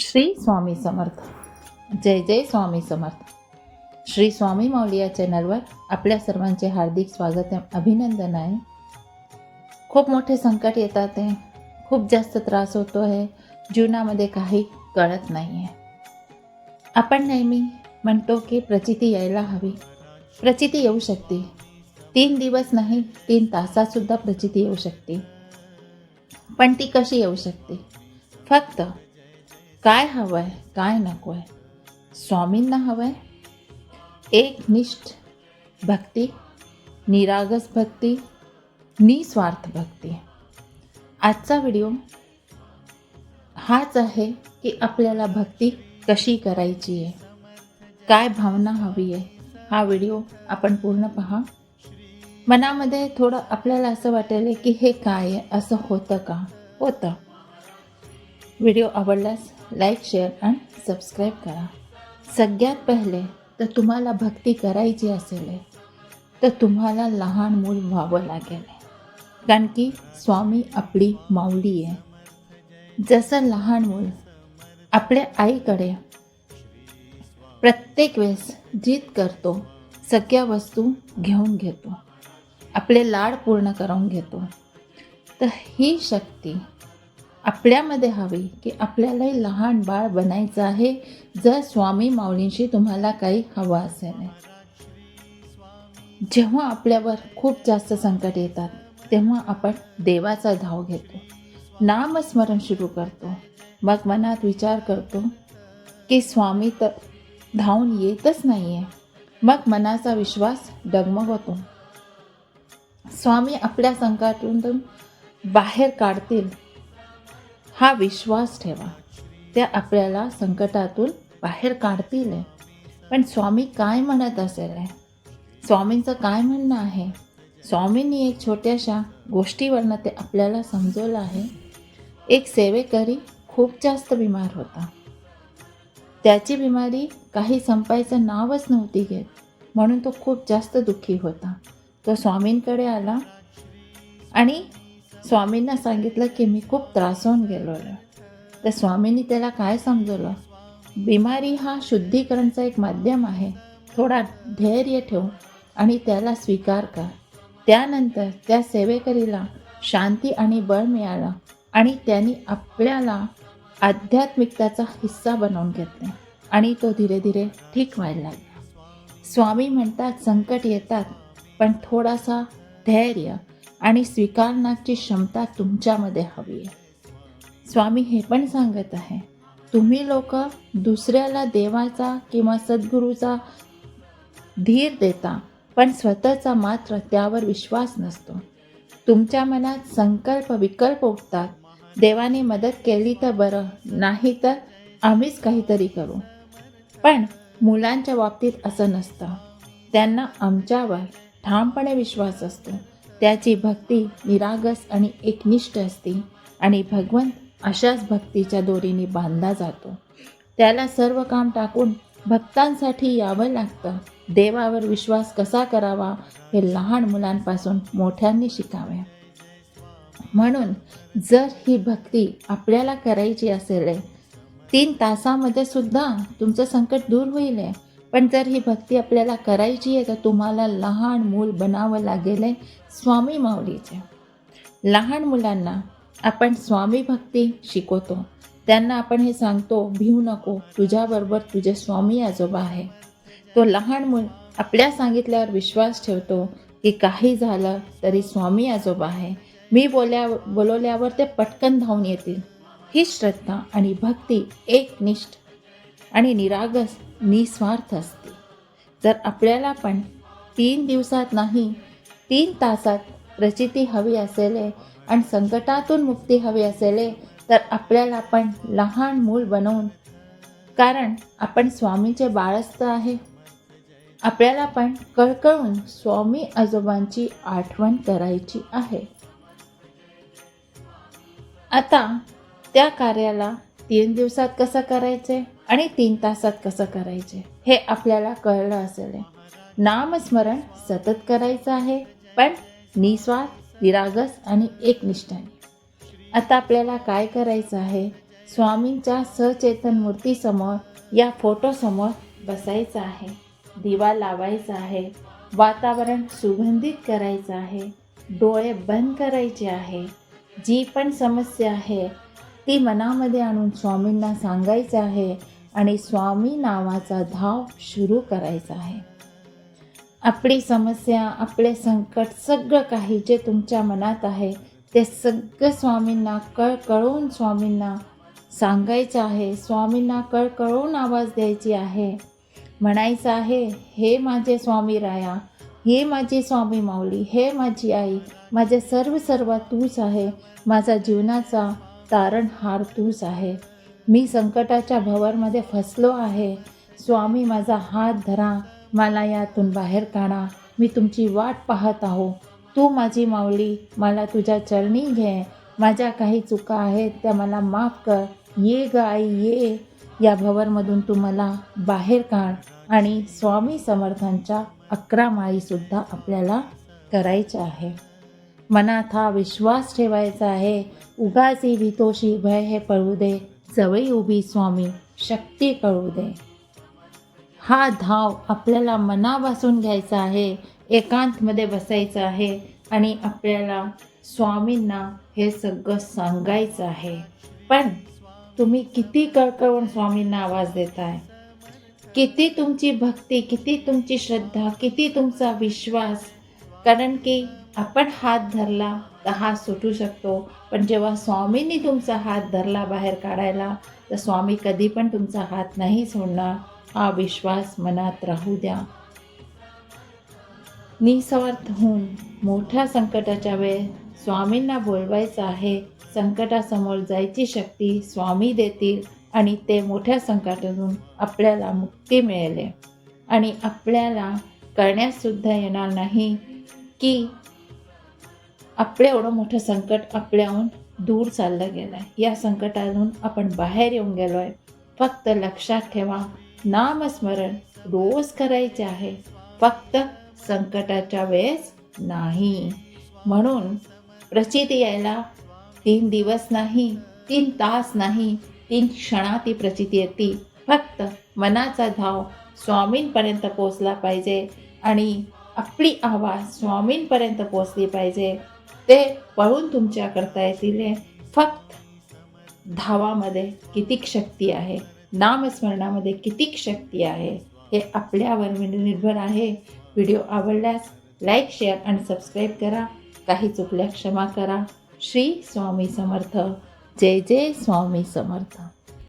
श्री स्वामी समर्थ. जय जय स्वामी समर्थ. श्री स्वामी माऊली या चॅनलवर आपल्या सर्वांचे हार्दिक स्वागत आहे अभिनंदन आहे. खूप मोठे संकट येतात आहे. खूप जास्त त्रास होतो आहे. जीवनामध्ये काही कळत नाही आहे. आपण नेहमी म्हणतो की प्रचिती यायला हवी. प्रचिती येऊ शकते. तीन दिवस नाही तीन तासातसुद्धा प्रचिती येऊ शकते. पण ती कशी येऊ शकते? फक्त काय हवं आहे काय नको आहे स्वामींना हवं आहे एकनिष्ठ भक्ती निरागस भक्ती निस्वार्थ भक्ती. आजचा व्हिडिओ हाच आहे की आपल्याला भक्ती कशी करायची आहे? काय भावना हवी आहे? हा व्हिडिओ आपण पूर्ण पहा. मनामध्ये थोडं आपल्याला असं वाटेल की हे काय आहे? असं होतं का? होतं. व्हिडिओ आवडल्यास लाईक शेअर आणि सबस्क्राईब करा. सगळ्यात पहिले तर तुम्हाला भक्ती करायची असेल तर तुम्हाला लहान मूल व्हावं लागेल. कारण की स्वामी आपली माऊली आहे. जसं लहान मूल आपल्या आईकडे प्रत्येक वेळेस जीत करतो सगळ्या वस्तू घेऊन घेतो आपले लाड पूर्ण करून घेतो तर ही शक्ती आपल्यामध्ये हवी की आपल्यालाही लहान बाळ बनायचं आहे जर स्वामी माऊलींशी तुम्हाला काही हवं असेल. जेव्हा आपल्यावर खूप जास्त संकट येतात तेव्हा आपण देवाचा धाव घेतो. नामस्मरण सुरू करतो. मग मनात विचार करतो की स्वामी तर धावून येतच नाही आहे मग मनाचा विश्वास डगमगवतो स्वामी आपल्या संकटातून बाहेर काढतील. हा विश्वास ठेवा. त्या आपल्याला संकटातून बाहेर काढतील. आहे पण स्वामी काय म्हणत असेल? आहे स्वामींचं काय म्हणणं आहे? स्वामींनी एक छोट्याशा गोष्टीवरनं ते आपल्याला समजवलं आहे. एक सेवेकरी खूप जास्त बिमार होता. त्याची बिमारी काही संपायचं नावच नव्हती घेत. म्हणून तो खूप जास्त दुःखी होता. तो स्वामींकडे आला आणि स्वामींना सांगितलं की मी खूप त्रासून गेलो तर स्वामींनी त्याला काय समजवलं? बिमारी हा शुद्धीकरणचा एक माध्यम आहे. थोडा धैर्य ठेव आणि त्याला स्वीकार कर. त्यानंतर त्या सेवेकरीला शांती आणि बळ मिळालं आणि त्यांनी आपल्याला आध्यात्मिकताचा हिस्सा बनवून घेतले आणि तो धीरे धीरे ठीक व्हायला लागला. स्वामी म्हणतात संकट येतात पण थोडासा धैर्य आणि स्वीकारण्याची क्षमता तुमच्यामध्ये हवी आहे. स्वामी हे पण सांगत आहे तुम्ही लोक दुसऱ्याला देवाचा किंवा सद्गुरूचा धीर देता पण स्वतःचा मात्र त्यावर विश्वास नसतो. तुमच्या मनात संकल्प विकल्प उठतात. देवाने मदत केली तर बरं नाही तर आम्हीच काहीतरी करू. पण मुलांच्या बाबतीत असं नसतं. त्यांना आमच्यावर ठामपणे विश्वास असतो. त्याची भक्ती निरागस आणि एकनिष्ठ असते आणि भगवंत अशाच भक्तीच्या दोरीने बांधला जातो. त्याला सर्व काम टाकून भक्तांसाठी यावं लागतं. देवावर विश्वास कसा करावा हे लहान मुलांपासून मोठ्यांनी शिकावे. म्हणून जर ही भक्ती आपल्याला करायची असेल तीन तासामध्ये सुद्धा तुमचं संकट दूर होईल. आहे पण जर ही भक्ती आपल्याला करायची आहे तर तुम्हाला लहान मूल बनावं लागेल आहे स्वामी माऊलीचे. लहान मुलांना आपण स्वामी भक्ती शिकवतो. त्यांना आपण हे सांगतो भिवू नको तुझ्याबरोबर तुझे स्वामी आजोबा आहे. तो लहान मुल आपल्या सांगितल्यावर विश्वास ठेवतो की काही झालं तरी स्वामी आजोबा आहे. मी बोल्या बोलवल्यावर ते पटकन धावून येतील. ही श्रद्धा आणि भक्ती एकनिष्ठ आणि निरागस निस्वार्थ असते. जर आपल्याला पण तीन दिवसात नाही तीन तासात प्रचिती हवी असेल आणि संकटातून मुक्ती हवी असेल तर आपल्याला पण लहान मूल बनवून कारण आपण स्वामीचे बाळस्त आहे. आपल्याला पण कळकळून स्वामी आजोबांची आठवण करायची आहे. आता त्या कार्याला तीन दिवसात कसं करायचे? आणि तीन तासात कसं करायचे हे आपल्याला कळलं असेल. नामस्मरण सतत करायचं आहे पण निस्वार्थ निरागस आणि एकनिष्ठाने. आता आपल्याला काय करायचं आहे? स्वामींच्या सचेतन मूर्तीसमोर या फोटोसमोर बसायचं आहे. दिवा लावायचा आहे. वातावरण सुगंधित करायचं आहे. डोळे बंद करायचे आहे. जी पण समस्या आहे ती मनामध्ये आणून स्वामींना सांगायचं आहे आणि स्वामी नावाचा धाव सुरू करायचा आहे. आपली समस्या आपले संकट सगळं काही जे तुमच्या मनात आहे ते सगळं स्वामींना कळ कळवून स्वामींना सांगायचं आहे. स्वामींना कळ कळवून आवाज द्यायची आहे. म्हणायचं आहे हे माझे स्वामी राया हे माझी स्वामी माऊली हे माझी आई माझे सर्व सर्व तूच आहे. माझा जीवनाचा तारणहार तूच आहे. मी संकटाच्या भवरमध्ये फसलो आहे. स्वामी माझा हात धरा. मला यातून बाहेर काढा. मी तुमची वाट पाहत आहो. तू माझी माऊली. मला तुझ्या चरणी घे. माझ्या काही चुका आहेत त्या मला माफ कर. ये ग आई ये. या भवरमधून तू मला बाहेर काढ. आणि स्वामी समर्थांच्या अकरा माळीसुद्धा आपल्याला करायच्या आहे. मनात हा विश्वास ठेवायचा आहे. उगाची भीतोशी भय हे पळू दे. जवळी उभी स्वामी शक्ती कळू दे. हा धाव आपल्याला मनापासून घ्यायचा आहे एकांतमध्ये बसायचं आहे आणि आपल्याला स्वामींना हे सगळं सांगायचं आहे. पण तुम्ही किती कळकळून स्वामींना आवाज देताय? किती तुमची भक्ती किती तुमची श्रद्धा किती तुमचा विश्वास? कारण की आपण हात धरला हात सुटू शकतो. पण जेव्हा स्वामींनी तुमचा हात धरला बाहेर काढायला तर स्वामी कधी पण तुमचा हात नाही सोडणार. हा विश्वास मनात राहू द्या. निस्वार्थ होऊन मोठ्या संकटाच्या वेळ स्वामींना बोलवायचं आहे. संकटासमोर जायची शक्ती स्वामी देतील आणि ते मोठ्या संकटातून आपल्याला मुक्ती मिळेल. आणि आपल्याला करण्यासुद्धा येणार नाही की आपलं एवढं मोठं संकट आपल्याहून दूर चाललं गेलं आहे या संकटातून आपण बाहेर येऊन गेलो आहे फक्त लक्षात ठेवा नामस्मरण रोज करायचे आहे. फक्त संकटाच्या वेळेस नाही. म्हणून प्रचिती यायला तीन दिवस नाही तीन तास नाही तीन क्षणात ती प्रचिती येते. फक्त मनाचा धाव स्वामींपर्यंत पोचला पाहिजे आणि आपली आवाज स्वामींपर्यंत पोचली पाहिजे. ते पळून तुमच्या करता येतील. फक्त धावामध्ये कितीक शक्ती आहे नामस्मरणामध्ये कितीक शक्ती आहे हे आपल्यावर निर्भर आहे. व्हिडिओ आवडल्यास लाईक शेअर आणि सबस्क्राईब करा. काही चुकल्या क्षमा करा. श्री स्वामी समर्थ. जय जय स्वामी समर्थ.